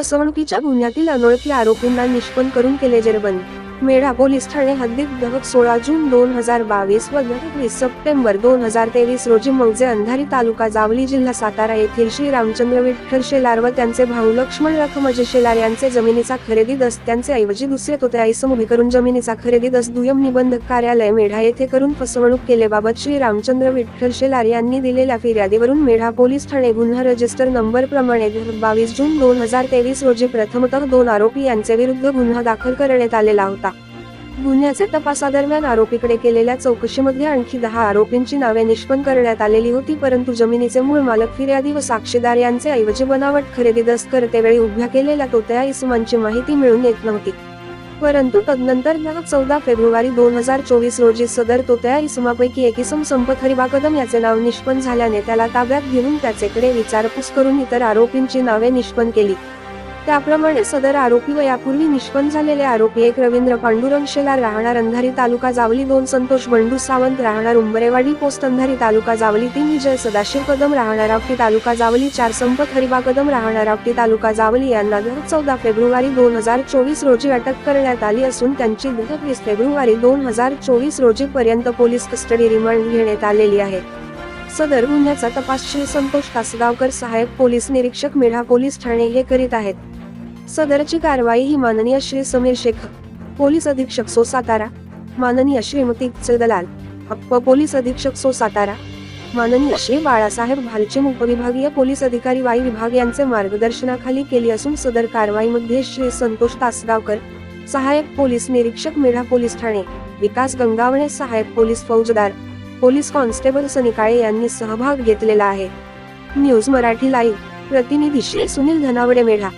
फसवणुकीच्या गुन्ह्यातील अनोळखी आरोपींना निष्पन्न करून केले जेरबंद. मेढा पोलीस ठाणे हद्दीत दहक सोळा जून दोन हजार बावीस व दहक वीस सप्टेंबर दोन हजार तेवीस रोजी मौजे अंधारी तालुका जावली जिल्हा सातारा येथील श्री रामचंद्र विठ्ठल शेलार व त्यांचे भाऊ लक्ष्मण रखमजे शेलार यांचे जमिनीचा खरेदी दस त्यांचे ऐवजी दुसरे तो आईसम उभे करून जमिनीचा खरेदी दस दुय्यम निबंधक कार्यालय मेढा येथे करून फसवणूक केल्याबाबत श्री रामचंद्र विठ्ठल शेलार यांनी दिलेल्या फिर्यादीवरून मेढा पोलीस ठाणे गुन्हा रजिस्टर नंबर प्रमाणे बावीस जून दोन हजार तेवीस रोजी प्रथमतः दोन आरोपी यांचे विरुद्ध गुन्हा दाखल करण्यात आलेला होता. गुन्ह्याचे तपासादरम्यान आरोपीकडे केलेल्या चौकशीमध्ये आणखी दहा आरोपींची नावे निष्पन्न करण्यात आलेली होती परंतु जमिनीचे मूळ मालक फिर्यादी व साक्षीदार यांचे ऐवजी बनावट खरेदी दस्तकर्तेवेळी उभ्या केलेल्या तोत्या इसमांची माहिती मिळून येत नव्हती. परंतु तदनंतर चौदा फेब्रुवारी दोन हजार चोवीस रोजी सदर तोत्या इसमापैकी एक इसम संपत हरिबा कदम याचे नाव निष्पन्न झाल्याने त्याला ताब्यात घेऊन त्याचेकडे विचारपूस करून इतर आरोपींची नावे निष्पन्न केली. त्याप्रमाणे सदर आरोपी व यापूर्वी निष्पन्न झालेले आरोपी एक रवींद्र पांडुरंग शेलार राहणार अंधारी तालुका जावली दोन संतोष बंडू सावंत राहणार उंबरेवाडी पोस्ट अंधारी तालुका जावली तीन विजय सदाशिव कदम राहणार आपटी तालुका जावली चार संपत हरिबा कदम राहणार आपटी तालुका जावली यांना दर चौदा फेब्रुवारी दोन हजार चोवीस रोजी अटक करण्यात आली असून त्यांची दर वीस फेब्रुवारी दोन हजार चोवीस रोजी पर्यंत पोलीस कस्टडी रिमांड घेण्यात आलेली आहे. सदर गुन्ह्याचा तपास श्री संतोष तासगावकर सहाय्यक पोलीस निरीक्षक मेढा पोलीस ठाणे हे करीत आहेत. सदरची कारवाई ही माननीय श्री समीर शेख पोलीस अधीक्षक सो सातारा माननीय श्रीमती दलाल अप्प पोलीस अधीक्षक सो सातारा माननीय श्री बाळासाहेब भालचिम उपविभागीय पोलीस अधिकारी वाई विभाग यांचे मार्गदर्शनाखाली केली असून सदर कारवाईमध्ये श्री संतोष तासगावकर सहाय्यक पोलीस निरीक्षक मेढा पोलीस ठाणे विकास गंगावणे सहाय्यक पोलीस फौजदार पोलीस कॉन्स्टेबल सनी काळे यांनी सहभाग घेतलेला आहे. न्यूज मराठी लाईव्ह प्रतिनिधी श्री सुनील धनावडे मेढा